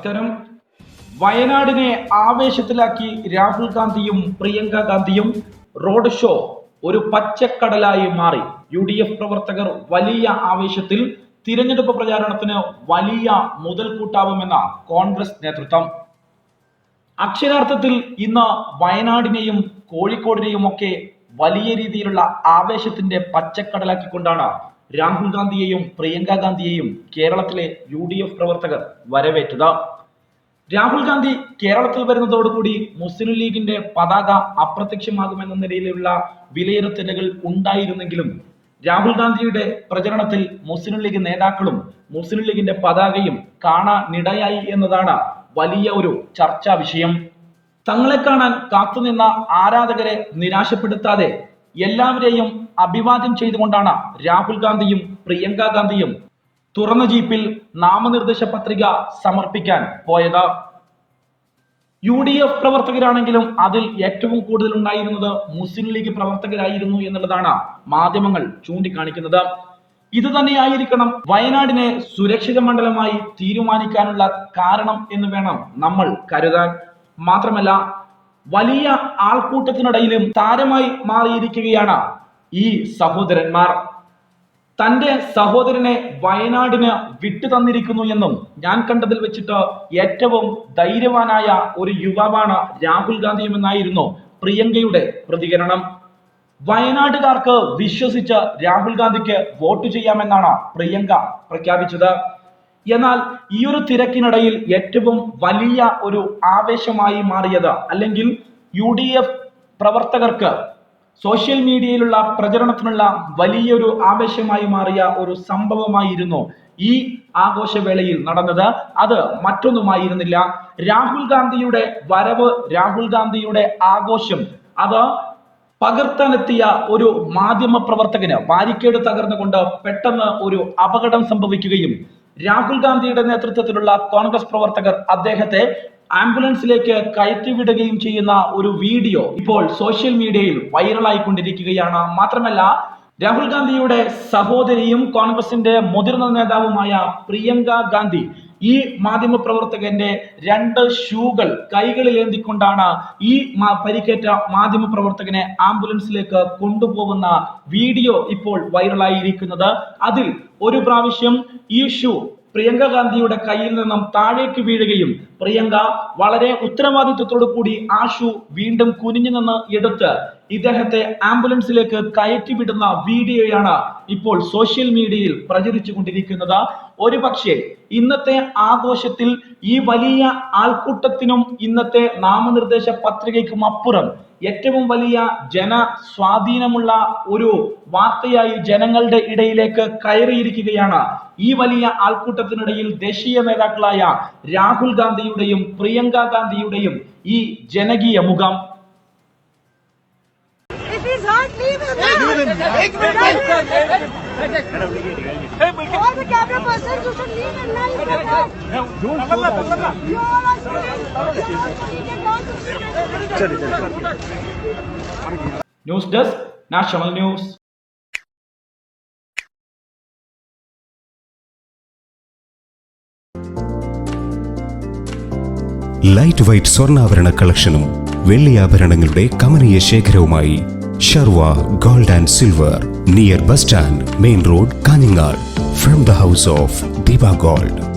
നമസ്കാരം. വയനാടിനെ ആവേശത്തിലാക്കി രാഹുൽ ഗാന്ധിയും പ്രിയങ്ക ഗാന്ധിയും റോഡ് ഷോ ഒരു പച്ചക്കടലായി മാറി. യു ഡി എഫ് പ്രവർത്തകർ വലിയ ആവേശത്തിൽ തിരഞ്ഞെടുപ്പ് പ്രചാരണത്തിന് വലിയ മുതൽക്കൂട്ടാവുമെന്ന കോൺഗ്രസ് നേതൃത്വം. അക്ഷരാർത്ഥത്തിൽ ഇന്ന് വയനാടിനെയും കോഴിക്കോടിനെയും ഒക്കെ വലിയ രീതിയിലുള്ള ആവേശത്തിന്റെ പച്ചക്കടലാക്കിക്കൊണ്ടാണ് രാഹുൽ ഗാന്ധിയെയും പ്രിയങ്ക ഗാന്ധിയെയും കേരളത്തിലെ യു ഡി എഫ് പ്രവർത്തകർ വരവേറ്റത്. രാഹുൽ ഗാന്ധി കേരളത്തിൽ വരുന്നതോടുകൂടി മുസ്ലിം ലീഗിന്റെ പതാക അപ്രത്യക്ഷമാകുമെന്ന നിലയിലുള്ള വിലയിരുത്തലുകൾ ഉണ്ടായിരുന്നെങ്കിലും രാഹുൽ ഗാന്ധിയുടെ പ്രചരണത്തിൽ മുസ്ലിം ലീഗ് നേതാക്കളും മുസ്ലിം ലീഗിന്റെ പതാകയും കാണാനിടയായി എന്നതാണ് വലിയ ഒരു ചർച്ചാ വിഷയം. തങ്ങളെ കാണാൻ കാത്തുനിന്ന ആരാധകരെ നിരാശപ്പെടുത്താതെ എല്ലാവരെയും അഭിവാദ്യം ചെയ്തുകൊണ്ടാണ് രാഹുൽ ഗാന്ധിയും പ്രിയങ്ക ഗാന്ധിയും തുറന്ന ജീപ്പിൽ നാമനിർദ്ദേശ പത്രിക സമർപ്പിക്കാൻ പോയത്. യു ഡി എഫ് പ്രവർത്തകരാണെങ്കിലും അതിൽ ഏറ്റവും കൂടുതൽ ഉണ്ടായിരുന്നത് മുസ്ലിം ലീഗ് പ്രവർത്തകരായിരുന്നു എന്നുള്ളതാണ് മാധ്യമങ്ങൾ ചൂണ്ടിക്കാണിക്കുന്നത്. ഇത് തന്നെയായിരിക്കണം വയനാടിനെ സുരക്ഷിത മണ്ഡലമായി തീരുമാനിക്കാനുള്ള കാരണം എന്ന് വേണം നമ്മൾ കരുതാൻ. മാത്രമല്ല വലിയ ആൾക്കൂട്ടത്തിനിടയിലും താരമായി മാറിയിരിക്കുകയാണ് ഈ സഹോദരന്മാർ തന്റെ സഹോദരനെ വയനാടിന് വിട്ടു തന്നിരിക്കുന്നു എന്നും ഞാൻ കണ്ടതിൽ വെച്ചിട്ട് ഏറ്റവും ധൈര്യവാനായ ഒരു യുവാവാണ് രാഹുൽ ഗാന്ധിയും എന്നായിരുന്നു പ്രിയങ്കയുടെ പ്രതികരണം. വയനാട്ടുകാർക്ക് വിശ്വസിച്ച് രാഹുൽ ഗാന്ധിക്ക് വോട്ട് ചെയ്യാമെന്നാണ് പ്രിയങ്ക പ്രഖ്യാപിച്ചത്. എന്നാൽ ഈ ഒരു തിരക്കിനിടയിൽ ഏറ്റവും വലിയ ഒരു ആവേശമായി മാറിയത് അല്ലെങ്കിൽ യു പ്രവർത്തകർക്ക് സോഷ്യൽ മീഡിയയിലുള്ള പ്രചരണത്തിനുള്ള വലിയൊരു ആവേശമായി മാറിയ ഒരു സംഭവമായിരുന്നു ഈ ആഘോഷവേളയിൽ നടന്നത്. അത് മറ്റൊന്നുമായിരുന്നില്ല. രാഹുൽ ഗാന്ധിയുടെ വരവ് രാഹുൽ ഗാന്ധിയുടെ ആഘോഷം അത് പകർത്താനെത്തിയ ഒരു മാധ്യമ പ്രവർത്തകന് ബാരിക്കേഡ് തകർന്നുകൊണ്ട് പെട്ടെന്ന് ഒരു അപകടം സംഭവിക്കുകയും രാഹുൽ ഗാന്ധിയുടെ നേതൃത്വത്തിലുള്ള കോൺഗ്രസ് പ്രവർത്തകർ അദ്ദേഹത്തെ ആംബുലൻസിലേക്ക് കയറ്റിവിടുകയും ചെയ്യുന്ന ഒരു വീഡിയോ ഇപ്പോൾ സോഷ്യൽ മീഡിയയിൽ വൈറലായിക്കൊണ്ടിരിക്കുകയാണ്. മാത്രമല്ല രാഹുൽ ഗാന്ധിയുടെ സഹോദരിയും കോൺഗ്രസിന്റെ മുതിർന്ന നേതാവുമായ പ്രിയങ്ക ഗാന്ധി ഈ മാധ്യമ പ്രവർത്തകന്റെ രണ്ട് ഷൂകൾ കൈകളിൽ ഏന്തിക്കൊണ്ടാണ് ഈ പരിക്കേറ്റ മാധ്യമ പ്രവർത്തകനെ ആംബുലൻസിലേക്ക് കൊണ്ടുപോകുന്ന വീഡിയോ ഇപ്പോൾ വൈറലായിരിക്കുന്നത്. അതിൽ ഒരു പ്രാവശ്യം ഈ ഷൂ പ്രിയങ്ക ഗാന്ധിയുടെ കയ്യിൽ നിന്നും താഴേക്ക് വീഴുകയും പ്രിയങ്ക വളരെ ഉത്തരവാദിത്വത്തോടു കൂടി ആഷു വീണ്ടും കുനിഞ്ഞു നിന്ന് എടുത്ത് ഇദ്ദേഹത്തെ ആംബുലൻസിലേക്ക് കയറ്റി വിടുന്ന വീഡിയോയാണ് ഇപ്പോൾ സോഷ്യൽ മീഡിയയിൽ പ്രചരിച്ചു കൊണ്ടിരിക്കുന്നത്. ഒരു പക്ഷേ ഇന്നത്തെ ആഘോഷത്തിൽ ഈ വലിയ ആൾക്കൂട്ടത്തിനും ഇന്നത്തെ നാമനിർദ്ദേശ പത്രികയ്ക്കും അപ്പുറം ഏറ്റവും വലിയ ജന സ്വാധീനമുള്ള ഒരു വാർത്തയായി ജനങ്ങളുടെ ഇടയിലേക്ക് കയറിയിരിക്കുകയാണ്. ഈ വലിയ ആൾക്കൂട്ടത്തിനിടയിൽ ദേശീയ നേതാക്കളായ രാഹുൽ ഗാന്ധിയുടെയും പ്രിയങ്ക ഗാന്ധിയുടെയും ഈ ജനകീയ മുഖം not leave him now. Leave him. All the camera persons, you should leave him now. You cannot. Don't show that. You all are silly. You are silly. News desk national news light white സ്വർണാഭരണ കളക്ഷനും വെള്ളിയാഭരണങ്ങളുടെ കമനീയ ശേഖരവുമായി Sharwa Gold and Silver near bus stand, main road, Kanningal, from the house of Diva Gold.